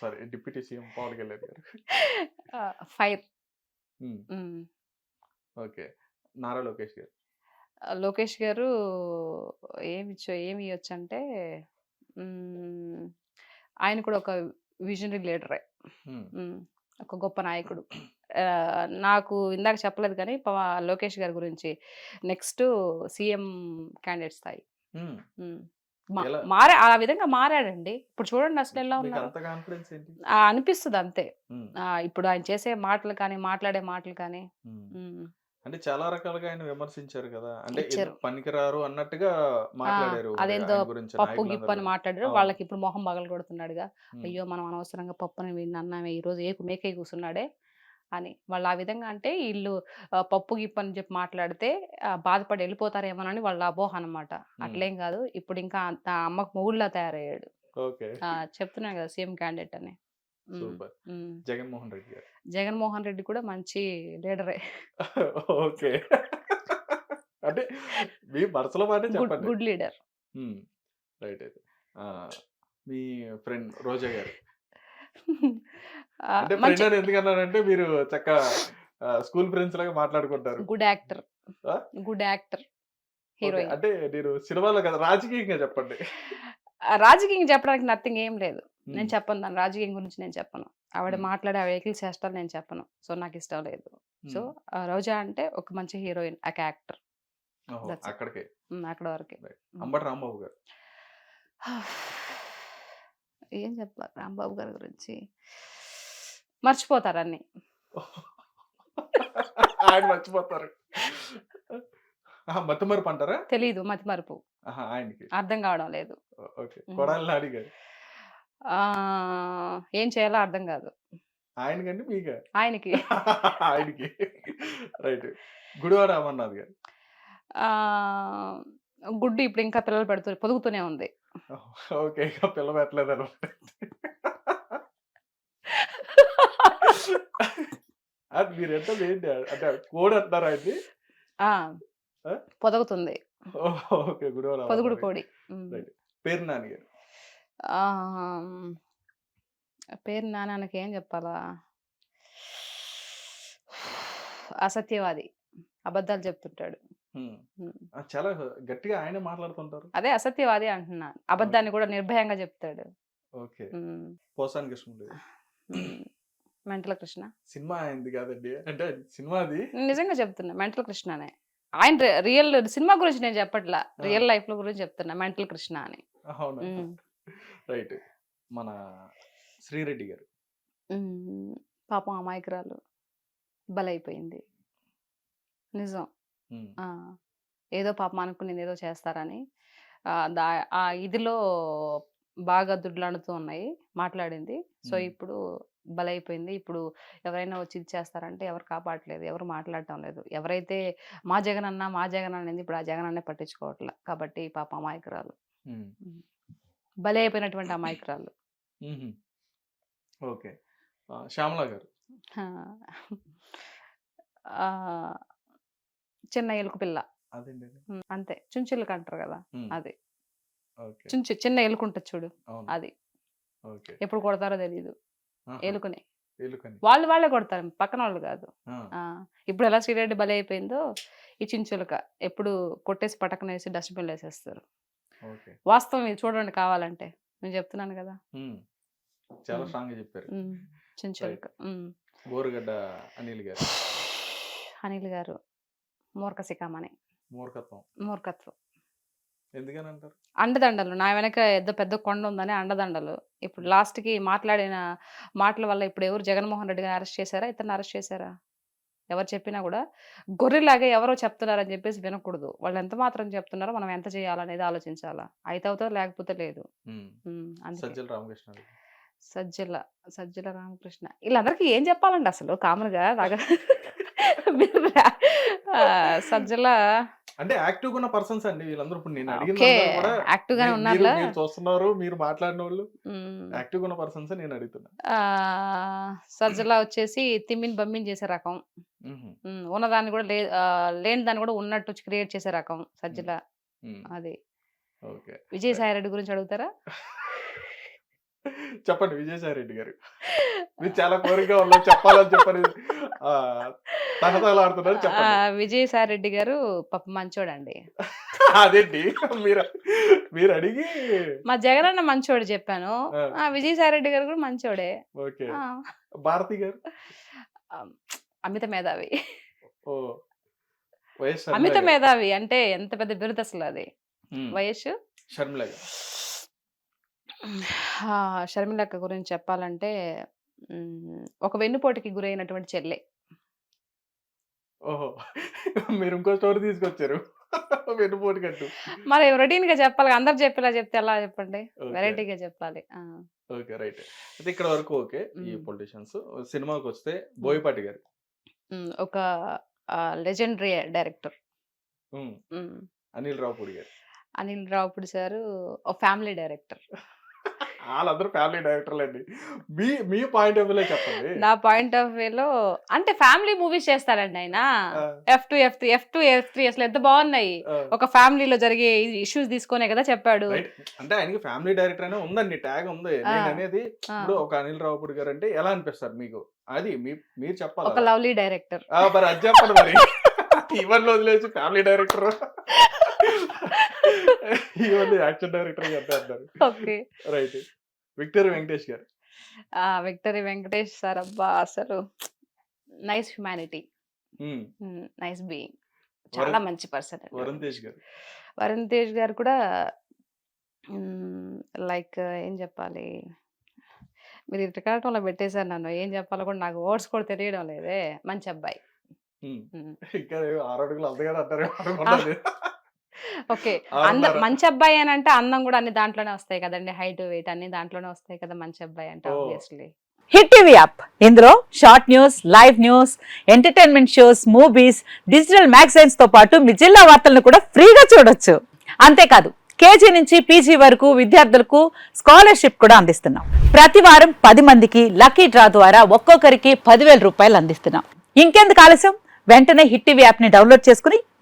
Sorry deputy CM Pawan Kalyan garu. Fire. Okay. Nara Lokesh గారు. లోకేష్ గారు ఏమి ఇచ్చో ఏమి ఇవ్వచ్చు అంటే ఆయన కూడా ఒక విజనరీ లీడరే. ఒక గొప్ప నాయకుడు. నాకు ఇందాక చెప్పలేదు కానీ లోకేష్ గారి గురించి నెక్స్ట్ సీఎం క్యాండిడేట్ స్థాయి? మారా ఆ విధంగా మారాడండి. ఇప్పుడు చూడండి అసలు ఎలా ఉన్నారు ఆ, అనిపిస్తుంది అంతే. ఇప్పుడు ఆయన చేసే మాటలు కానీ మాట్లాడే మాటలు కానీ. అంటే చాలా రకాలుగా ఆయన విమర్శించారు కదా. అంటే పనికిరారు అన్నట్టుగా మాట్లాడారు అదేందో పప్పు గిప్పు అని. మాట్లాడారు. వాళ్ళకి ఇప్పుడు మొహం పగలు కొడుతున్నాడుగా ఉమ్, అయ్యో! మనం అనవసరంగా పప్పుని అన్నామే. ఈ రోజు ఏకు మేకే కూర్చున్నాడే అని. వాళ్ళు ఆ విధంగా అంటే వీళ్ళు పప్పు గిప్పు అని చెప్పి మాట్లాడితే బాధపడి వెళ్ళిపోతారేమోనని వాళ్ళ అపోహ అనమాట అట్లేం కాదు. ఇప్పుడు ఇంకా అంత అమ్మకు మొగుళ్ళ తయారయ్యాడు. చెప్తున్నాను కదా సీఎం క్యాండిడేట్ అని. జగన్మోహన్ రెడ్డి జగన్మోహన్ రెడ్డి కూడా మంచి లీడరే. ఓకే. అంటే మీ మనసులో మాట గుడ్ చెప్పండి. Good leader. రైట్ అయితే. మీ ఫ్రెండ్ రోజా గారు అంటే మంచి ఫ్రెండ్ అని ఎందుకన్నానంటే మీరు చక్క స్కూల్ ఫ్రెండ్స్ లాగా మాట్లాడుకుంటారు. Good actor? Good actor heroine. అంటే నేను సినిమాలో కదా రాజకీయంగా చెప్పండి. రాజకీయం చెప్పడానికి నథింగ్ ఏం లేదు. నేను చెప్పను దాని రాజకీయం గురించి నేను చెప్పను. ఆవిడ. మాట్లాడే వెహికల్ చేష్టాలు నేను చెప్పను. సో నాకు ఇష్టం లేదు. సో రోజా అంటే ఒక మంచి హీరోయిన్ ఒక యాక్టర్. అక్కడికే. అక్కడ వరకే. అంబటి రాంబాబు గారు. ఏం చెప్పాలి రాంబాబు గారి గురించి? మర్చిపోతారు అన్ని. ఆయన మర్చిపోతారు. ఆహా, మత్తమరుపు అంటారా? తెలీదు మతి మరుపు ఆహా, ఆయనకి. అర్థం కావడం లేదు. ఏం చేయాలో అర్థం కాదు. ఆయనకండి మీక? ఆయనకి. ఆయనకి. రైట్. గుడివాడ అమర్నాథ్ గారు. గుడ్డు ఇప్పుడు ఇంకా పిల్లలు పెడుతూ పొదుగుతూనే ఉంది. ఓకే ఇక పిల్ల పెట్టలేదు అనమాట అది మీరు ఎంత ఏంటి? అంటే కోడి అంటారా ఆ? పొదుగుతుంది. పొదుగుడు కోడి. పేరు నాని గారు. ఆ, పేరు నాన్నకి ఏం చెప్పాలా? అసత్యవాది. అబద్ధాలు చెప్తుంటాడు. చాలా గట్టిగా ఆయనే మాట్లాడుతుంటారు. అదే అసత్యవాది అంటున్నాను అబద్ధాన్ని కూడా నిర్భయంగా చెప్తాడు. ఓకే. పోసాని కృష్ణుడు. మెంటల కృష్ణ. సినిమా అయింది కాదండి. అంటే సినిమా అది నేను నిజంగా చెప్తున్నా. మెంటల్ కృష్ణనే. ఆయన రియల్ సినిమా గురించి నేను చెప్పట్లా. రియల్ లైఫ్లో గురించి చెప్తున్నా. మెంటల్ కృష్ణ అని. రైట్. మన శ్రీరెడ్డి గారు. పాపం అమాయకురాలు. బలైపోయింది. నిజం. ఏదో పాపం అనుకుని ఏదో చేస్తారని. ఆ, ఇదిలో బాగా దుడ్లాడుతూ ఉన్నాయి మాట్లాడింది. సో. ఇప్పుడు బలైపోయింది. ఇప్పుడు ఎవరైనా వచ్చి ఇది చేస్తారంటే ఎవరు కాపాడలేదు ఎవరు మాట్లాడటం లేదు. ఎవరైతే మా జగన్ అన్న మా జగన్ అనేది ఇప్పుడు ఆ జగన్ అన్నే పట్టించుకోవట్లే? కాబట్టి పాప అమాయకురాలు. బలి అయిపోయినటువంటి అమాయకురాలు. ఓకే. శ్యామల గారు. చిన్న ఎలుక పిల్ల అంతే. చుంచులకు అంటారు కదా. అది. చుంచు చిన్న ఎలుక ఉంటుంది చూడు అది. ఎప్పుడు కొడతారో తెలియదు. ఎలుకని. వాళ్ళు వాళ్ళే కొడతారు. పక్కన వాళ్ళు కాదు. ఇప్పుడు ఎలా శ్రీరెడ్డి బలి అయిపోయిందో ఈ చించులక. ఎప్పుడు కొట్టేసి పటకన వేసి డస్ట్బిన్లో వేసేస్తారు. వాస్తవం ఇది చూడండి కావాలంటే. నేను చెప్తున్నాను కదా. చాలా. స్ట్రాంగ్ చెప్పారు. చించులక. బోరుగడ్డ అనిల్ గారు. అనిల్ గారు. మూర్ఖ శిఖామణి మూర్ఖత్వం. మూర్ఖత్వం. ఎందుకని అంటారు అండదండలు. నా వెనక పెద్ద పెద్ద కొండ ఉందని అండదండలు. ఇప్పుడు లాస్ట్కి మాట్లాడిన మాటల వల్ల ఇప్పుడు ఎవరు జగన్మోహన్ రెడ్డి గారిని అరెస్ట్ చేశారా? ఇతను అరెస్ట్ చేశారా? ఎవరు చెప్పినా కూడా గొర్రెలాగా ఎవరో చెప్తున్నారని చెప్పేసి వినకూడదు. వాళ్ళు ఎంత మాత్రం చెప్తున్నారో మనం ఎంత చేయాలనేది ఆలోచించాలా? అయితే అవుతుంది లేకపోతే లేదు. సజ్జల రామకృష్ణ. సజ్జల సజ్జల రామకృష్ణ. వీళ్ళందరికీ ఏం చెప్పాలండి అసలు? కామన్గా ఆ, సజ్జల. అంటే యాక్టివ్ ఉన్న పర్సన్స్ అండి వీళ్ళందరూ. ఇప్పుడు నేను అడిగిన చూస్తున్నారు మీరు మాట్లాడిన వాళ్ళు. యాక్టివ్ ఉన్న పర్సన్స్ నేను అడుగుతున్నా. ఆ, సజ్జల వచ్చేసి తిమ్మిని బమ్మిని చేసే రకం. ఉన్నదాన్ని కూడా లే లేని దాన్ని కూడా ఉన్నట్టు క్రియేట్ చేసే రకం సజ్జల. అది. ఓకే. విజయసాయి రెడ్డి గురించి అడుగుతారా? చెప్పండి విజయసాయి రెడ్డి గారు. మీరు చాలా కోరిక ఉన్నా చెప్పాలని చెప్పని ఆ, చెప్పండి. విజయసాయి రెడ్డి గారు పాప మంచోడండి. అదేంటి? మీరు మీరు అడిగి మా జగనన్న మంచోడు చెప్పాను. ఆ. ఆ విజయసాయి రెడ్డి గారు కూడా మంచోడే. ఓకే. భారతి గారు? అమిత మేధావి. ఓ అమిత. మేధావి అంటే ఎంత పెద్ద బిరుదు అసలు అది వయస్సు షర్మిల ఆ, షర్మిలక్క గురించి చెప్పాలంటే ఒక వెన్నుపోటుకి గురైనటువంటి చెల్లె. ఓహో! మీరు ఇంకో స్టోరీ తీసుకొచ్చారు. మరి రొటీన్గా చెప్పాలి. అందరు చెప్పేలా చెప్తే ఎలా చెప్పండి. వెరైటీగా చెప్పాలి. ఆ. Okay right. అయితే ఇక్కడ వరకు ఓకే ఈ. పొలిటీషియన్స్. సినిమాకి వస్తే బోయపాటి గారు. ఒక legendary director. Anil Ravipudi garu. Anil Ravipudi sir ఒక ఫ్యామిలీ డైరెక్టర్. వాళ్ళందరూ ఫ్యామిలీ డైరెక్టర్లు అండి మీ మీ పాయింట్ ఆఫ్ వ్యూలో చెప్పండి. నా పాయింట్ ఆఫ్ వ్యూలో అంటే ఫ్యామిలీ మూవీస్ చేస్తారండి ఆయన. F two F three F two F three అసలు ఎంత బాగున్నాయి. ఒక ఫ్యామిలీలో జరిగే ఇష్యూస్ తీసుకునే కదా చెప్పాడు. అంటే ఆయనకి ఫ్యామిలీ డైరెక్టర్ అనే ఉందండి ట్యాగ్ ఉంది. అనేది ఇప్పుడు ఒక అనిల్ రావుపూడి గారు అంటే ఎలా అనిపిస్తారు మీకు? అది మీ మీరు చెప్పాలి? ఒక. Lovely director. మరి అది చెప్పండి మరి. ఇవన్నీ వదిలేసి ఫ్యామిలీ డైరెక్టర్. ఇవన్నీ action director okay. Right. Victor Venkatesh garu. ఆ విక్టరీ వెంకటేష్ సార్ అబ్బా అసలు నైస్ హ్యుమానిటీ. Nice being. చాలా మంచి పర్సన్ వరుణ్ తేజ్ గారు. వరుణ్ తేజ్ గారు కూడా లైక్ ఏం చెప్పాలి? మీరు రికార్డంలో పెట్టేశారు నన్ను. ఏం చెప్పాలో కూడా నాకు వర్డ్స్ కూడా తెలియడం లేదే. మంచి అబ్బాయి. ఇంకా ఆరు అడుగులు అంతగా అంటారు ఓకే. అందం. మంచి అబ్బాయి అని అంటే అందం కూడా అన్ని దాంట్లోనే వస్తాయి కదండి. హైట్ వెయిట్ అన్ని దాంట్లోనే వస్తాయి కదా మంచి అబ్బాయి అంటే. Obviously hit TV app. ఇందులో short news live news entertainment shows movies digital మ్యాగజైన్స్తో పాటు మీ జిల్లా వార్తలను కూడా ఫ్రీగా చూడొచ్చు. అంతేకాదు కేజీ నుంచి పీజీ వరకు విద్యార్థులకు స్కాలర్షిప్ కూడా అందిస్తున్నాం. ప్రతి వారం పది మందికి లక్కీ డ్రా ద్వారా ఒక్కొక్కరికి పదివేల రూపాయలు అందిస్తున్నాం. ఇంకెందుకు ఆలస్యం? వెంటనే హిట్ టీవీ యాప్ని డౌన్లోడ్ చేసుకుని